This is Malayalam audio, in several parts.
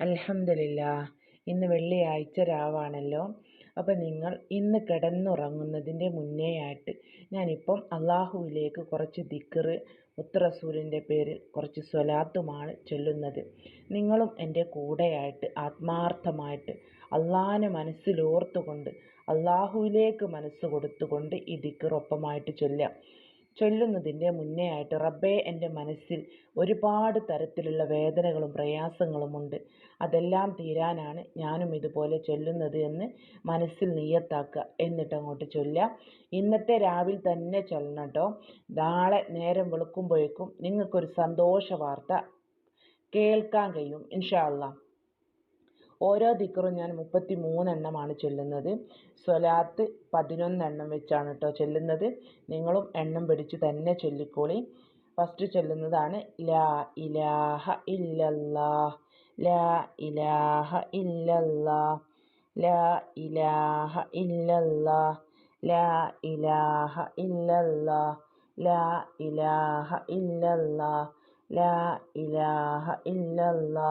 അൽഹംദുലില്ല ഇന്ന് വെള്ളിയാഴ്ച രാവാണല്ലോ. അപ്പം നിങ്ങൾ ഇന്ന് കിടന്നുറങ്ങുന്നതിന്റെ മുന്നേയായിട്ട് ഞാനിപ്പം അള്ളാഹുവിലേക്ക് കുറച്ച് ദിക്കറ് മുത്ത് പേരിൽ കുറച്ച് സ്വലാത്തുമാണ് ചൊല്ലുന്നത്. നിങ്ങളും എന്റെ കൂടെയായിട്ട് ആത്മാർത്ഥമായിട്ട് അള്ളാഹിനെ മനസ്സിലോർത്തുകൊണ്ട് അള്ളാഹുവിലേക്ക് മനസ്സ് കൊടുത്തുകൊണ്ട് ഈ ദിക്കറൊപ്പമായിട്ട് ചൊല്ലുക. ചൊല്ലാം ചൊല്ലുന്നതിന്റെ മുന്നേ ആയിട്ട് റബ്ബേ എന്റെ മനസ്സിൽ ഒരുപാട് തരത്തിലുള്ള വേദനകളും പ്രയാസങ്ങളുമുണ്ട് അതെല്ലാം തീരാനാണ് ഞാനും ഇതുപോലെ ചൊല്ലുന്നത് എന്ന് മനസ്സിൽ നീയത്താക്കുക എന്നിട്ട് അങ്ങോട്ട് ചൊല്ലാം ഇന്നത്തെ രാവിലെ തന്നെ ചൊല്ലണം കേട്ടോ നാളെ നേരം വെളുക്കുമ്പോഴേക്കും നിങ്ങൾക്കൊരു സന്തോഷ വാർത്ത കേൾക്കാൻ കഴിയും. അള്ളാഹ് ഓരോ ദിക്കറും ഞാൻ മുപ്പത്തി മൂന്നെണ്ണമാണ് ചൊല്ലുന്നത്. സ്വലാത്ത് പതിനൊന്നെണ്ണം വെച്ചാണ് കേട്ടോ ചൊല്ലുന്നത്. നിങ്ങളും എണ്ണം പിടിച്ച് തന്നെ ചൊല്ലിക്കോളി. ഫസ്റ്റ് ചൊല്ലുന്നതാണ് ലാ ഇലാഹ ഇല്ലല്ലാ ലാ ഇലാഹ ഇല്ലല്ലാ ലാ ഇലാഹ ഇല്ലല്ലാ ലാ ഇലാഹ ഇല്ലല്ലാ ലാ ഇലാഹ ഇല്ലല്ലാ ലാ ഇലാഹ ഇല്ലല്ലാ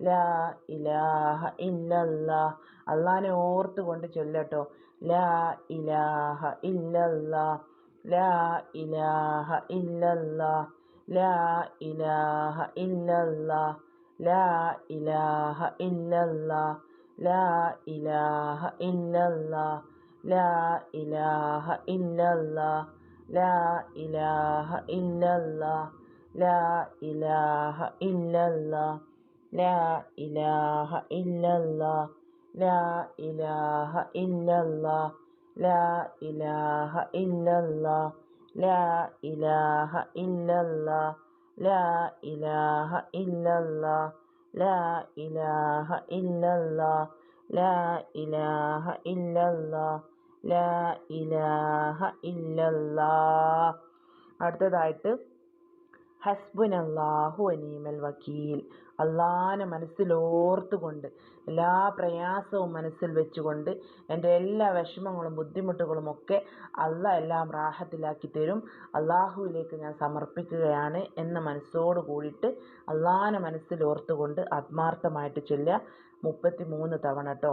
ലാ ഇലാഹ ഇല്ലല്ലാ. അള്ളാഹിനെ ഓർത്തുകൊണ്ട് ചൊല്ലട്ടോ. ലാ ഇലാഹ ഇല്ലല്ലാ. ലാ ഇലാഹ ഇല്ലല്ലാ. ലാ ഇലാഹ ഇല്ലല്ലാ. ലാ ഇലാഹ ഇല്ലല്ലാ. ലാ ഇലാഹ ഇല്ലല്ലാ. ലാ ഇലാഹ ഇല്ലല്ലാ. ലാ ഇലാഹ ഇല്ലല്ലാ. ലാ ഇലാഹ ഇല്ലല്ലാ. ലാ ഇലാഹ ഇല്ലല്ലാ ലാ ഇലാഹ ഇല്ലല്ലാ ലാ ഇലാഹ ഇല്ലല്ലാ ലാ ഇലാഹ ഇല്ലല്ലാ ലാ ഇലാഹ ഇല്ലല്ലാ ലാ ഇലാഹ ഇല്ലല്ലാ ലാ ഇലാഹ ഇല്ലല്ലാ ലാ ഇലാഹ ഇല്ലല്ലാ അടുത്തതായിട്ട് ഹസ്ബുനല്ലാഹു അനീമൽ വക്കീൽ. അള്ളാനെ മനസ്സിലോർത്തുകൊണ്ട് എല്ലാ പ്രയാസവും മനസ്സിൽ വെച്ചുകൊണ്ട് എന്റെ എല്ലാ വിഷമങ്ങളും ബുദ്ധിമുട്ടുകളും ഒക്കെ അല്ല എല്ലാം റാഹത്തിലാക്കി തരും. അള്ളാഹുവിലേക്ക് ഞാൻ സമർപ്പിക്കുകയാണ് എന്ന മനസ്സോട് കൂടിയിട്ട് അള്ളാനെ മനസ്സിലോർത്തുകൊണ്ട് ആത്മാർത്ഥമായിട്ട് ചൊല്ലുക. മുപ്പത്തി മൂന്ന് തവണ കേട്ടോ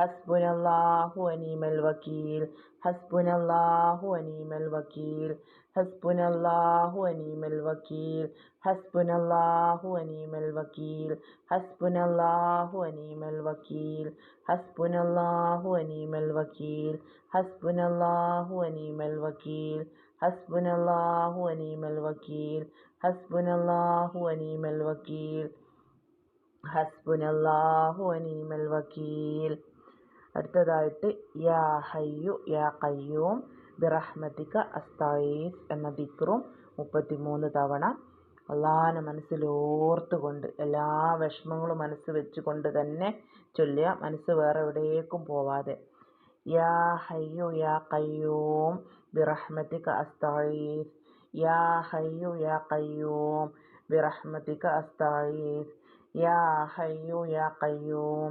ഹസ്ബുനല്ലാഹു വനീമൽ വക്കീൽ ഹസ്ബുനല്ലാഹു വനീമൽ വക്കീൽ ഹസ്ബുനല്ലാഹു വനീമൽ വക്കീൽ ഹസ്ബുനല്ലാഹു വനീമൽ വക്കീൽ ഹസ്ബുനല്ലാഹു വനീമൽ വക്കീൽ ഹസ്ബുനല്ലാഹു വനീമൽ വക്കീൽ ഹസ്ബുനല്ലാഹു വനീമൽ വക്കീൽ ഹസ്ബുനല്ലാഹു വനീമൽ വക്കീൽ ഹസ്ബുനല്ലാഹു വനീമൽ വക്കീൽ ഹസ്ബുനല്ലാഹു വനീമൽ വക്കീൽ അടുത്തതായിട്ട് യാ ഹയ്യു യാ കയ്യൂം ബിറഹ്മതിക അസ്തായീസ് എന്ന ദിക്റും മുപ്പത്തിമൂന്ന് തവണ അള്ളാഹാനെ മനസ്സിലോർത്തുകൊണ്ട് എല്ലാ വിഷമങ്ങളും മനസ്സ് വെച്ചുകൊണ്ട് തന്നെ ചൊല്ലുക. മനസ്സ് വേറെ എവിടേക്കും പോവാതെ. യാ ഹയ്യു യാ ഖയ്യൂം ബിറഹ്മതിക അസ്തഈസ്. യാ ഹയ്യു യാ ഖയ്യൂം ബിറഹ്മതിക അസ്തഈസ്. യാ ഹയ്യു യാ ഖയ്യൂം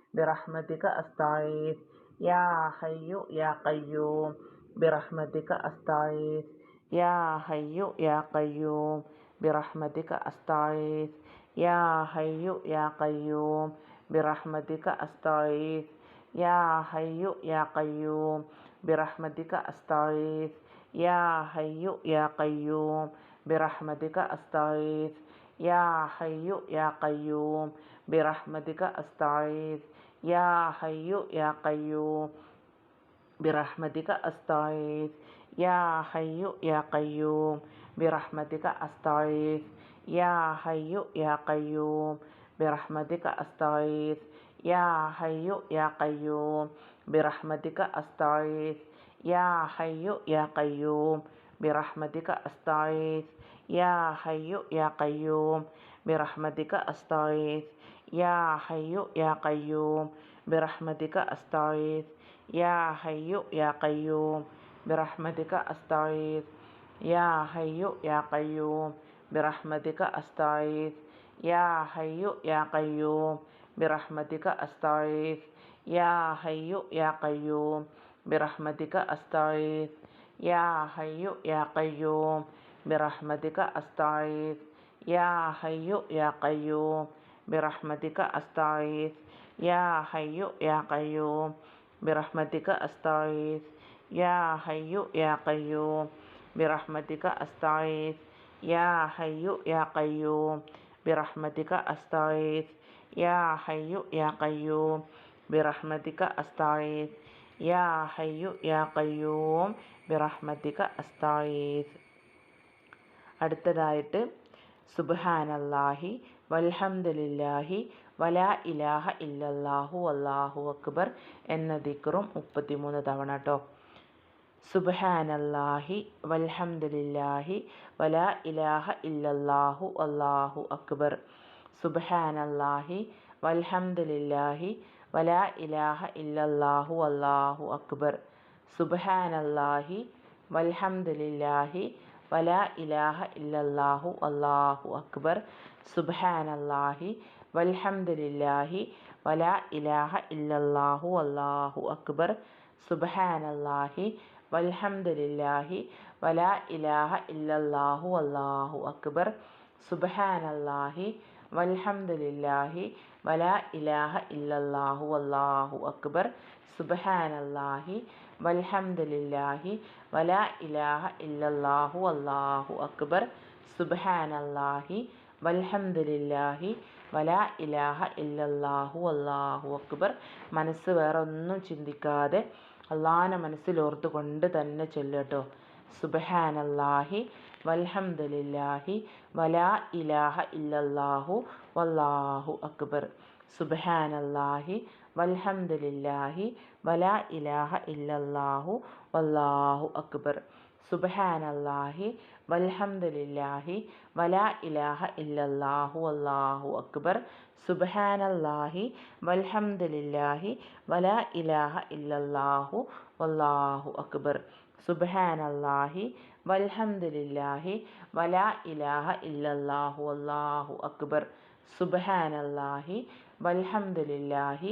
birahmatika asta'id ya hayyu ya qayyum. Birahmatika asta'id ya hayyu ya qayyum. Birahmatika asta'id ya hayyu ya qayyum. Birahmatika asta'id ya hayyu ya qayyum. Birahmatika asta'id ya hayyu ya qayyum. Birahmatika asta'id ya hayyu ya qayyum. Birahmatika أستعيذ Ya Hayyu Ya Qayyum Birahmatika astaghith. Ya Hayyu Ya Qayyum Birahmatika astaghith. Ya Hayyu Ya Qayyum Birahmatika astaghith. Ya Hayyu Ya Qayyum Birahmatika astaghith. Ya Hayyu Ya Qayyum Birahmatika astaghith. Ya Hayyu Ya Qayyum Birahmatika astaghith. يا حي يا قيوم برحمتك أستعيذ يا حي يا قيوم برحمتك أستعيذ يا حي يا قيوم برحمتك أستعيذ يا حي يا قيوم برحمتك أستعيذ يا حي يا قيوم برحمتك أستعيذ يا حي يا قيوم برحمتك أستعيذ يا حي يا قيوم birahmatika astaghith. Ya hayyu ya qayyum birahmatika astaghith. Ya hayyu ya qayyum birahmatika astaghith. Ya hayyu ya qayyum birahmatika astaghith. Ya hayyu ya qayyum birahmatika astaghith. Ya hayyu ya qayyum birahmatika അസ്തായിസ് അടുത്തതായിട്ട് സുബാനല്ലാഹി വൽഹംദുലില്ലാഹി വലാ ഇലാഹ ഇല്ലല്ലാഹു അല്ലാഹു അക്ബർ എന്ന ദിക്റും മുപ്പത്തിമൂന്ന് തവണ കേട്ടോ സുബ്ഹാനല്ലാഹി വൽഹംദുലില്ലാഹി വലാ ഇലാഹ ഇല്ലല്ലാഹു അല്ലാഹു അക്ബർ. സുബ്ഹാനല്ലാഹി വൽഹംദുലില്ലാഹി വലാ ഇലാഹ ഇല്ലല്ലാഹു അല്ലാഹു അക്ബർ. സുബ്ഹാനല്ലാഹി വൽഹംദുലില്ലാഹി വലാ ഇലാഹ ഇല്ലല്ലാഹു അല്ലാഹു അക്ബർ സുബ്ഹാനല്ലാഹി വൽഹംദുലില്ലാഹി വലാ ഇലാഹ ഇല്ലല്ലാഹു അള്ളാഹു അക്ബർ സുബ്ഹാനല്ലാഹി വൽഹംദുലില്ലാഹി വലാ ഇലാഹ ഇല്ലല്ലാഹു അള്ളാഹു അക്ബർ സുബ്ഹാനല്ലാഹി വൽഹംദുലില്ലാഹി വലാ ഇലാഹ ഇല്ലല്ലാഹു അള്ളാഹു അക്ബർ സുബ്ഹാനല്ലാഹി വൽഹംദുലില്ലാഹി വല ഇലാഹ ഇല്ലല്ലാഹു അല്ലാഹു അക്ബർ. സുബ്ഹാനല്ലാഹി വൽഹംദുലില്ലാഹി വല ഇലാഹ ഇല്ലല്ലാഹു അല്ലാഹു അക്ബർ. മനസ്സ് വേറെ ഒന്നും ചിന്തിക്കാതെ അള്ളാഹിനെ മനസ്സിലോർത്തുകൊണ്ട് തന്നെ ചൊല്ലട്ടോ. സുബ്ഹാനല്ലാഹി വൽഹംദുലില്ലാഹി വല ഇലാഹ ഇല്ലല്ലാഹു വല്ലാഹു അക്ബർ. സുബ്ഹാനല്ലാഹി വൽഹംദുലില്ലാഹി വലാ ഇലാഹ ഇല്ലല്ലാഹു വല്ലാഹു അക്ബർ. സുബ്ഹാനല്ലാഹി വൽഹംദുലില്ലാഹി വലാ ഇലാഹ ഇല്ലല്ലാഹു വല്ലാഹു അക്ബർ. സുബ്ഹാനല്ലാഹി വൽഹംദുലില്ലാഹി വലാ ഇലാഹ ഇല്ലല്ലാഹു വല്ലാഹു അക്ബർ. സുബ്ഹാനല്ലാഹി വൽഹംദുലില്ലാഹി വലാ ഇലാഹ ഇല്ലല്ലാഹു വല്ലാഹു അക്ബർ. സുബ്ഹാനല്ലാഹി വൽഹംദുലില്ലാഹി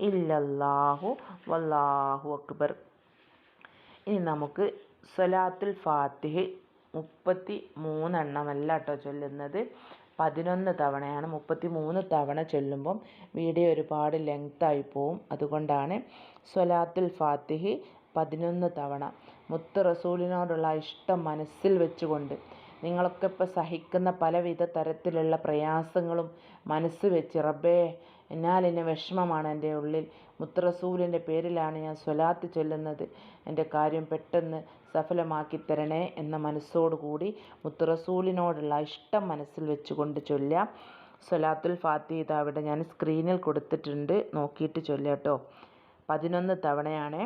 ഇല്ലല്ലാഹു വല്ലാഹു അക്ബർ. ഇനി നമുക്ക് സലാത്തുൽ ഫാത്തിഹ് മുപ്പത്തി മൂന്നെണ്ണമല്ല കേട്ടോ ചൊല്ലുന്നത്. പതിനൊന്ന് തവണയാണ്. മുപ്പത്തി മൂന്ന് തവണ ചൊല്ലുമ്പം വീഡിയോ ഒരുപാട് ലെങ്തായി പോവും. അതുകൊണ്ടാണ് സ്വലാത്തുൽ ഫാത്തിഹി പതിനൊന്ന് തവണ. മുത്ത് റസൂലിനോടുള്ള ഇഷ്ടം മനസ്സിൽ വെച്ചുകൊണ്ട്. നിങ്ങളൊക്കെ ഇപ്പോൾ സഹിക്കുന്ന പലവിധ തരത്തിലുള്ള പ്രയാസങ്ങളും മനസ്സ് വെച്ച് റബ്ബേ എന്നാലിന് വിഷമമാണ് എന്റെ ഉള്ളിൽ. മുത്തറസൂലിന്റെ പേരിലാണ് ഞാൻ സ്വലാത്ത് ചൊല്ലുന്നത്. എന്റെ കാര്യം പെട്ടെന്ന് സഫലമാക്കി തരണേ എന്ന മനസ്സോടുകൂടി മുത്തറസൂലിനോടുള്ള ഇഷ്ടം മനസ്സിൽ വെച്ചുകൊണ്ട് ചൊല്ലാം. സ്വലാത്തുൽ ഫാത്തി അവിടെ ഞാൻ സ്ക്രീനിൽ കൊടുത്തിട്ടുണ്ട്. നോക്കിയിട്ട് ചൊല്ലാട്ടോ പതിനൊന്ന് തവണയാണ്.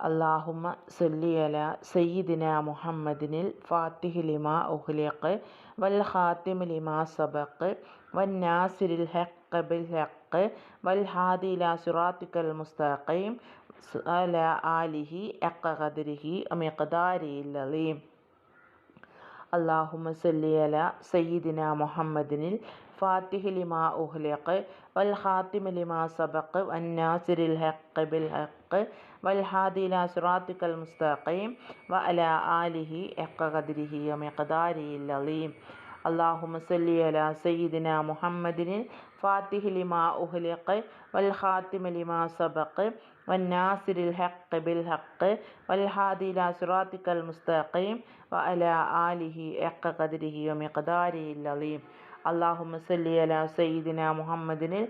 അള്ളാഹുമ്മ സല്ലി അല സയ്യിദിന മുഹമ്മദിനിൽ ഫാത്തിഹ് ലിമാ ഉഹ്ലിഖ് വൽ ഖാത്തിമ് ലിമാ സബക്ക് വൻ നാസിരിൽ ബിൽ بالحق والهادي إلى صراطك المستقيم على آله حق قدره ومقداره العظيم اللهم صل على سيدنا محمد الفاتح لما أغلق والخاتم لما سبق والناصر الحق بالحق والهادي إلى صراطك المستقيم وعلى آله حق قدره ومقداره العظيم اللهم صل على سيدنا محمد الفاتح لما أغلق والخاتم لما سبق والناصر الحق بالحق والهادي إلى صراطك المستقيم وعلى آله حق قدره ومقداره العظيم اللهم صل على سيدنا محمد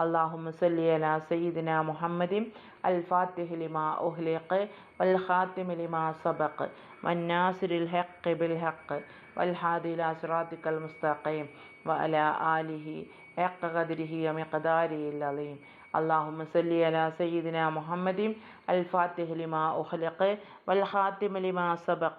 اللهم صل على سيدنا محمد الفاتح لما أغلق والخاتم لما سبق والناصر الحق بالحق والهادي إلى صراطك المستقيم وعلى آله حق قدره ومقداره العظيم اللهم صل على سيدنا محمد الفاتح لما أخلق والخاتم لما سبق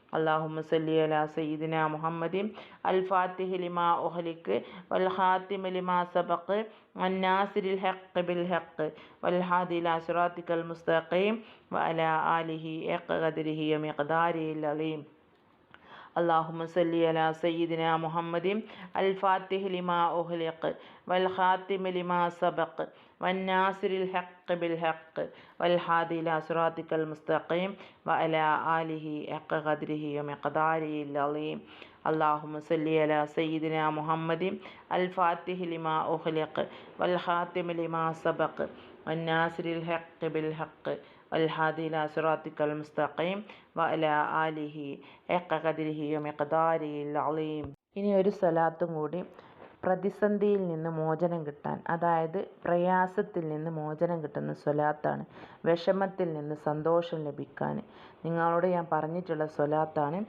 അള്ളാഹുമ്മ സല്ലി അല സയ്യിദിന മുഹമ്മദിൻ അൽ ഫാത്തിഹ് ലിമാ ഒഹലിക്ക് വൽ ഹാത്തിമ ലിമാ സബക്ക് അന്നാസിരിൽ ഹക്ക് ബിൽ ഹക്ക് വൽ ഹാദില സുറാത്തിക്കൽ മുസ്തഖീം വ അല ആലിഹി എഖ് ഖദരിഹി മിഖ്ദാരിൽ അലീം آله حق قدره ومقداره العظيم اللهم صل على سيدنا محمد الفاتح لما أغلق والخاتم لما سبق والناصر الحق بالحق والهادي إلى صراطك المستقيم وعلى آله حق قدره ومقداره العظيم اللهم صل على سيدنا محمد الفاتح لما أغلق والخاتم لما سبق والناصر الحق بالحق والهادي إلى صراطك المستقيم وعلى آله حق قدره ومقداره العظيم ഇനി ഒരു സ്വലാത്തും കൂടി പ്രതിസന്ധിയിൽ നിന്ന് മോചനം കിട്ടാൻ അതായത് പ്രയാസത്തിൽ നിന്ന് മോചനം കിട്ടുന്ന സ്വലാത്താണ് വിഷമത്തിൽ നിന്ന് സന്തോഷം ലഭിക്കാൻ നിങ്ങളോട് ഞാൻ പറഞ്ഞിട്ടുള്ള സ്വലാത്താണ്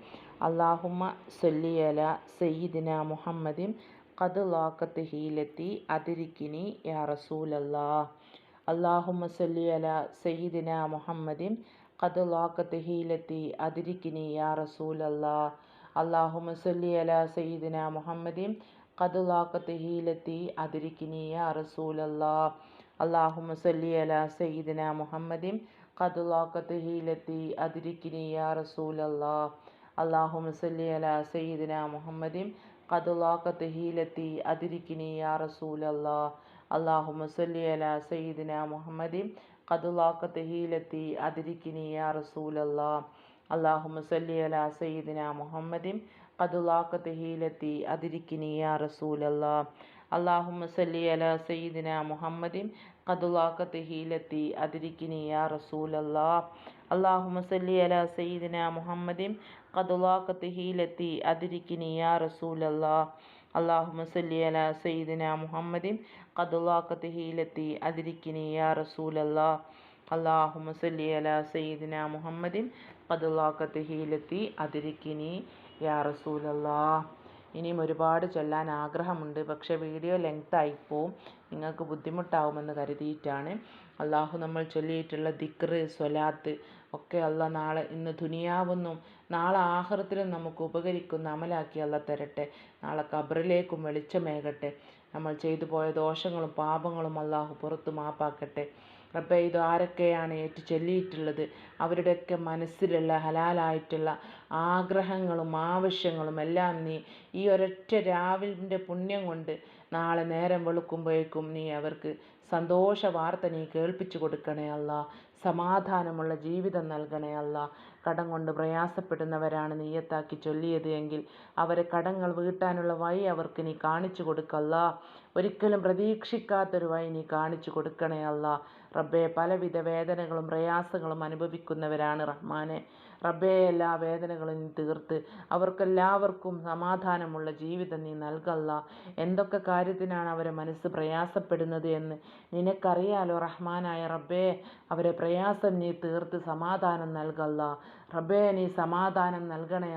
അള്ളാഹുമ്മ സൊല്ലിയല സയ്യിദിന മുഹമ്മദിൻ ഖദ് ലാക്കത്ത് ഹീലത്തി അതിരിക്കിനി യാ റസൂലല്ലാ അള്ളാഹുമ്മ അല സയ്യിദിന മുഹമ്മദിൻ ഖദ് ലാക്കത്ത് ഹീലത്തി അതിരിക്കിനി യാ റസൂലല്ലാ. അള്ളാഹുമ്മ അല സയ്യിദിന മുഹമ്മദിൻ ഖദ് ലാക്കത്ത് ഹീലത്തി അതിരിക്കിനി യാ റസൂലല്ലാ. അള്ളാഹുമ്മ സല്ലി അല സയ്യിദിന മുഹമ്മദിൻ ഖദ് ലാക്കത്ത് ഹീലത്തി അതിരിക്കിനി യാ റസൂലല്ലാ. അള്ളാഹുമ്മ സല്ലി അല സയ്യിദിന മുഹമ്മദിൻ ഖദ് ലാക്കത്ത് ഹീലത്തി അതിരിക്കിനി യാ റസൂലല്ലാ. അള്ളാഹുമ്മ സല്ലി അല സയ്യിദിന മുഹമ്മദി കതുലാക്ക തെഹീലെത്തി ഹീലത്തി അതിരിക്കിനി യാ റസൂലല്ലാ അള്ളാഹു അല സയ്യിദിന മുഹമ്മദിൻ കതുലാക്ക തെഹീലെത്തി ഹീലത്തി അതിരിക്കിനി യാ റസൂലല്ലാ അള്ളാഹു അല സയ്യിദിന മുഹമ്മദിൻ കതുലാക്ക തെഹീലെത്തി ഹീലത്തി അതിരിക്കിനി യാ റസൂലല്ലാ അള്ളാഹു അല സയ്യിദിന മുഹമ്മദിൻ കതുലാക്ക തെഹീലെത്തി ഹീലത്തി അതിരിക്കിനി യാ റസൂലല്ലാ അള്ളാഹുമ്മ സല്ലി അല സയ്യിദിന മുഹമ്മദിൻ ഖദ് ലാക്കത്ത് ഹീലത്തി അതിരിക്കിനി യാ റസൂലല്ലാ. അള്ളാഹു സല്ലി അല സയ്യിദിന മുഹമ്മദിൻ ഖദ് ലാക്കത്ത് ഹീലത്തി അതിരിക്കിനി യാ റസൂലല്ലാ. ഇനിയും ഒരുപാട് ചൊല്ലാൻ ആഗ്രഹമുണ്ട്. പക്ഷേ വീഡിയോ ലെങ്ത് ആയിപ്പോവും നിങ്ങൾക്ക് ബുദ്ധിമുട്ടാവുമെന്ന് കരുതിയിട്ടാണ്. അള്ളാഹു നമ്മൾ ചൊല്ലിയിട്ടുള്ള ദിക്ർ സ്വലാത്ത് ഒക്കെ അല്ല നാളെ ഇന്ന് ദുനിയാവെന്നും നാളെ ആഹ്റത്തിലും നമുക്ക് ഉപകരിക്കുന്ന അമലാക്കി അല്ല തരട്ടെ. നാളെ കബറിലേക്കും വെളിച്ചമേകട്ടെ. നമ്മൾ ചെയ്തു പോയ ദോഷങ്ങളും പാപങ്ങളും അള്ളാഹു പുറത്ത് മാപ്പാക്കട്ടെ. റബ്ബെ ഇത് ആരൊക്കെയാണ് ഏറ്റു ചൊല്ലിയിട്ടുള്ളത് അവരുടെയൊക്കെ മനസ്സിലുള്ള ഹലാലായിട്ടുള്ള ആഗ്രഹങ്ങളും ആവശ്യങ്ങളും എല്ലാം നീ ഈ ഒരൊറ്റ രാവിലിന്റെ പുണ്യം കൊണ്ട് നാളെ നേരം വെളുക്കുമ്പോഴേക്കും നീ അവർക്ക് സന്തോഷ വാർത്ത നീ കേൾപ്പിച്ചു കൊടുക്കണേ അല്ല സമാധാനമുള്ള ജീവിതം നൽകണേ അല്ല. കടം കൊണ്ട് പ്രയാസപ്പെടുന്നവരാണ് നീയത്താക്കി ചൊല്ലിയത് എങ്കിൽ അവരെ കടങ്ങൾ വീട്ടാനുള്ള വഴി അവർക്ക് നീ കാണിച്ചു കൊടുക്കല്ല. ഒരിക്കലും പ്രതീക്ഷിക്കാത്തൊരു വഴി നീ കാണിച്ചു കൊടുക്കണേ അല്ല. റബ്ബെ പലവിധ വേദനകളും പ്രയാസങ്ങളും അനുഭവിക്കുന്നവരാണ് റഹ്മാനെ. റബ്ബെ എല്ലാ വേദനകളും നീ തീർത്ത്. അവർക്കെല്ലാവർക്കും സമാധാനമുള്ള ജീവിതം നീ നൽകല്ല. എന്തൊക്കെ കാര്യത്തിനാണ് അവരെ മനസ്സ് പ്രയാസപ്പെടുന്നത് എന്ന് നിനക്കറിയാലോ റഹ്മാനായ റബ്ബേ? അവരെ പ്രയാസം നീ തീർത്ത് സമാധാനം നൽകല്ല. റബ്ബേ നീ സമാധാനം നൽകണേ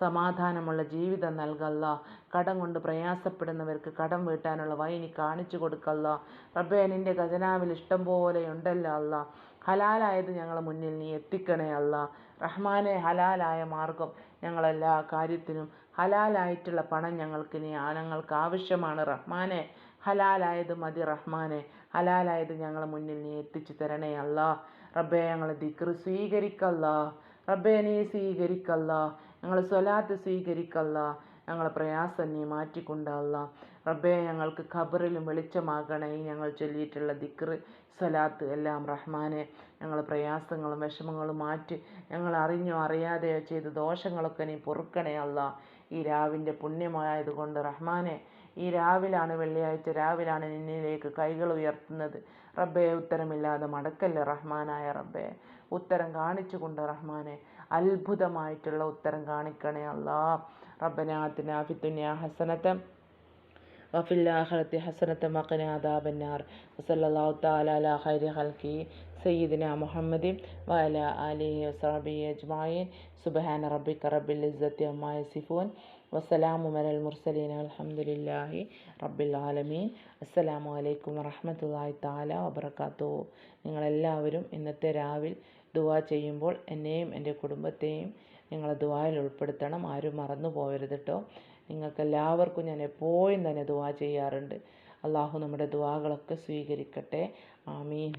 സമാധാനമുള്ള ജീവിതം നൽകല്ല. കടം കൊണ്ട് പ്രയാസപ്പെടുന്നവർക്ക് കടം വീട്ടാനുള്ള വഴി നീ കാണിച്ചു കൊടുക്കല്ല. റബ്ബേ നിന്റെ ഖജനാവിൽ ഇഷ്ടം പോലെ ഉണ്ടല്ലോ അല്ല. ഹലാലായത് ഞങ്ങളുടെ മുന്നിൽ നീ എത്തിക്കണേ അല്ല. റഹ്മാനെ ഹലാലായ മാർഗം ഞങ്ങളെല്ലാ കാര്യത്തിനും ഹലാലായിട്ടുള്ള പണം ഞങ്ങൾക്ക് നീ ഞങ്ങൾക്ക് ആവശ്യമാണ് റഹ്മാനെ ഹലാലായത് മതി റഹ്മാനെ. ഹലാലായത് ഞങ്ങളെ മുന്നിൽ നീ എത്തിച്ചു തരണേ അല്ല. റബ്ബെ ഞങ്ങൾ ദിക്ർ സ്വീകരിക്കല്ല. റബ്ബെ നീ സ്വീകരിക്കല്ല. ഞങ്ങൾ സ്വലാത്ത് സ്വീകരിക്കല്ല. ഞങ്ങളെ പ്രയാസം നീ മാറ്റിക്കൊണ്ടല്ല റബ്ബെ ഞങ്ങൾക്ക് ഖബറിലും വെളിച്ചമാകണേ ഞങ്ങൾ ചൊല്ലിയിട്ടുള്ള ദിക്ർ സലാത്ത് എല്ലാം റഹ്മാനെ. ഞങ്ങൾ പ്രയാസങ്ങളും വിഷമങ്ങളും മാറ്റി ഞങ്ങൾ അറിഞ്ഞോ അറിയാതെയോ ചെയ്ത ദോഷങ്ങളൊക്കെ നീ പൊറുക്കണേ അല്ല ഈ രാവിന്റെ പുണ്യമായതുകൊണ്ട് റഹ്മാനെ ഈ രാവിലാണ് വെള്ളിയാഴ്ച രാവിലാണ് നിന്നിലേക്ക് കൈകൾ ഉയർത്തുന്നത്. റബ്ബേ ഉത്തരമില്ലാതെ മടക്കല്ലേ റഹ്മാനായ റബ്ബേ. ഉത്തരം കാണിച്ചുകൊണ്ട് റഹ്മാനെ അത്ഭുതമായിട്ടുള്ള ഉത്തരം കാണിക്കണേ അല്ലാ റബ്ബനാത്തിന ഫിത്തുന്യ ഹസനത്തം വഫിൽ ആഹ്റത്തി ഹസനത്ത് മക്കന അദാബന്നാർ. വസല്ലാഹു താലാല ഹൈരി ഹൽക്കി സയ്യിദിന മുഹമ്മദി വല അലി സറബി അജ്മായിൻ സുബഹാന റബ്ബിക്ക റബ്ബിൽ ഇസ്സത്തി അമ്മായ സിഫൂൻ വസ്സലാമു അലൽ മുർസലീൻ. അൽഹംദുലില്ലാഹി റബ്ബിൽ ആലമീൻ. അസ്സലാമു അലൈക്കും വറഹമത്തല്ലാഹി താല വബർക്കാത്തു നിങ്ങളെല്ലാവരും ഇന്നത്തെ രാവിൽ ദുവാ ചെയ്യുമ്പോൾ എന്നെയും എന്റെ കുടുംബത്തെയും നിങ്ങൾ ദുവായിൽ ഉൾപ്പെടുത്തണം. ആരും മറന്നു പോകരുത് കേട്ടോ നിങ്ങൾക്കെല്ലാവർക്കും ഞാൻ എപ്പോഴും തന്നെ ദുആ ചെയ്യാറുണ്ട്. അള്ളാഹു നമ്മുടെ ദുആകളൊക്കെ സ്വീകരിക്കട്ടെ. ആമീൻ.